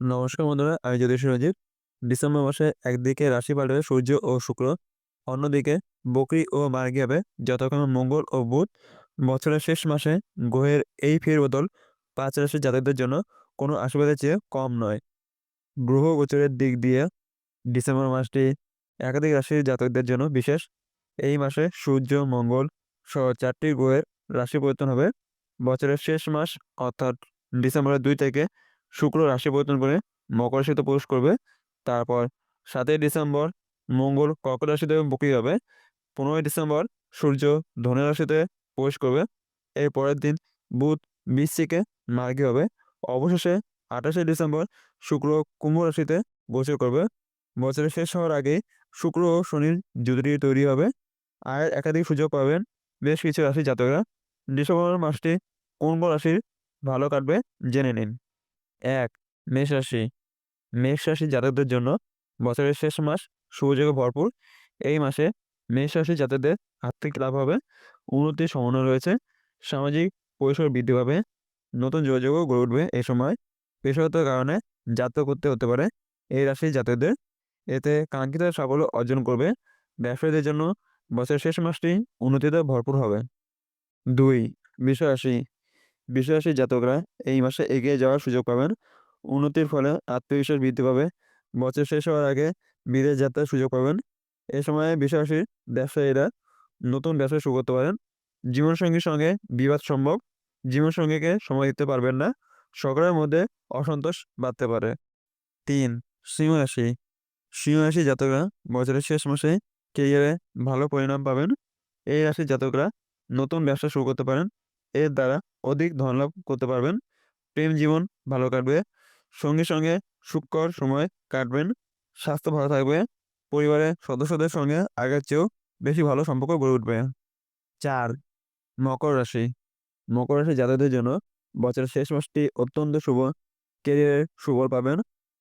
নমস্কার বন্ধুরা, আমি জ্যোতিষ রঞ্জিত। ডিসেম্বর মাসে একদিকে রাশি পাল্টাবে সূর্য ও শুক্র, অন্যদিকে বকরি ও মার্গী হবে যথাক্রমে মঙ্গল ও বুধ। বছরের শেষ মাসে গ্রহের এই ফেরবদল পাঁচ রাশির জাতকদের জন্য কোনো আশীর্বাদের চেয়ে কম নয়। গ্রহ গোচরের দিক দিয়ে ডিসেম্বর মাসটি একাধিক রাশির জাতকদের জন্য বিশেষ। এই মাসে সূর্য, মঙ্গল সহ চারটি গ্রহের রাশি পরিবর্তন হবে। বছরের শেষ মাস অর্থাৎ ডিসেম্বরের দুই থেকে শুক্র রাশি পরিবর্তন করে মকর রাশিতে প্রবেশ করবে। তারপর সাতই ডিসেম্বর মঙ্গল কর্কট রাশিতে বকরি হবে। পনেরোই ডিসেম্বর সূর্য ধনে রাশিতে প্রবেশ করবে। এর পরের দিন বুধ বৃশ্চিকে মার্গী হবে। অবশেষে আঠাশে ডিসেম্বর শুক্র কুম্ভ রাশিতে গোচর করবে। বছরের শেষ হওয়ার আগেই শুক্র ও শনির জুটি তৈরি হবে। আয়ের একাধিক সুযোগ পাবেন বেশ কিছু রাশি জাতকরা। ডিসেম্বর মাসটি কোন রাশির ভালো কাটবে, জেনে নিন। এক, মেষ রাশি। মেষ রাশির জাতকদের জন্য বছরের শেষ মাস শুভযোগে ভরপুর। এই মাসে মেষ রাশির জাতকদের আর্থিক লাভ হবে উন্নতির সম্ভাবনা রয়েছে, সামাজিক পরিসর বৃদ্ধি পাবে, নতুন যোগাযোগও গড়ে উঠবে এই সময়। পেশাগত কারণে যাত্রা করতে হতে পারে। এই রাশির জাতকদের এতে কাঙ্ক্ষিত সাফল্য অর্জন করবে। ব্যবসায়ীদের জন্য বছরের শেষ মাসটি উন্নতিতে ভরপুর হবে। দুই বিশ্বরাশি বিশ্বরাশির জাতকরা এই মাসে এগিয়ে যাওয়ার সুযোগ পাবেন। উন্নতির ফলে আত্মবিশ্বাস বৃদ্ধি পাবে। বছর শেষ হওয়ার আগে বিদেশ যাত্রার সুযোগ পাবেন। এ সময়ে বিশ্বরাশির ব্যবসায়ীরা নতুন ব্যবসা শুরু করতে পারেন। জীবনসঙ্গীর সঙ্গে বিবাদ সম্ভব। জীবনসঙ্গীকে সময় দিতে পারবেন না। সকলের মধ্যে অসন্তোষ বাড়তে পারে। তিন সিংহ রাশি সিংহ রাশি জাতকরা বছরের শেষ মাসে কেরিয়ারে ভালো পরিণাম পাবেন। এই রাশির জাতকরা নতুন ব্যবসা শুরু করতে পারেন। এর দ্বারা অধিক ধনলাভ করতে পারবেন। প্রেম জীবন ভালো কাটবে। সঙ্গে সঙ্গে সুখকর সময় কাটবেন। স্বাস্থ্য ভালো থাকবে। পরিবারের সদস্যদের সঙ্গে আগের চেয়েও বেশি ভালো সম্পর্ক গড়ে উঠবে। চার, মকর রাশি। মকর রাশি যাদের জন্য বছরের শেষ মাসটি অত্যন্ত শুভ। কেরিয়ারের সুফল পাবেন।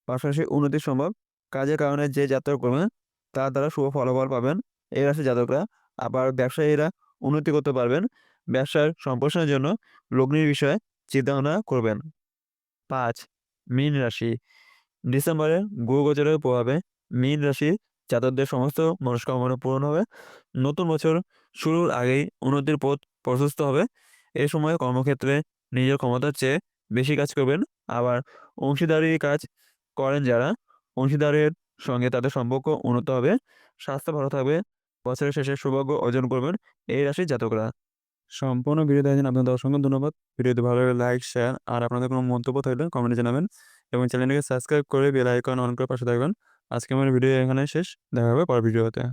পাশাপাশি উন্নতি সম্ভব। কাজের কারণে যে যাত্রা করবেন, তার দ্বারা শুভ ফলাফল পাবেন। এই রাশি জাতকরা আবার ব্যবসায়ীরা উন্নতি করতে পারবেন। ব্যবসার সম্প্রসারণের জন্য লগ্নির বিষয়ে চিন্তাভাবনা করবেন। পাঁচ, মীন রাশি। ডিসেম্বরে গ্রহ গোচরের প্রভাবে মীন রাশি জাতকদের সমস্ত মনস্কামনা পূরণ হবে। নতুন বছর শুরুর আগেই উন্নতির পথ প্রশস্ত হবে। এ সময় কর্মক্ষেত্রে নিজের ক্ষমতার চেয়ে বেশি কাজ করবেন। আবার অংশীদারি কাজ করেন যারা। অংশীদারের সঙ্গে তাদের সম্পর্ক উন্নত হবে। স্বাস্থ্য ভালো থাকবে। বছরের শেষে সৌভাগ্য অর্জন করবেন এই রাশির জাতকরা। সম্পূর্ণ ভিডিও দেখেন আপনাদের অসংখ্য ধন্যবাদ। ভিডিওতে ভালো লাগে লাইক শেয়ার আর আপনাদের কোনো মন্তব্য থাকলে কমেন্টে জানাবেন এবং চ্যানেলটিকে সাবস্ক্রাইব করে বেল আইকন অন করে পাশে থাকবেন। আজকে আমার ভিডিও এখানে শেষ। দেখা হবে পরের ভিডিওতে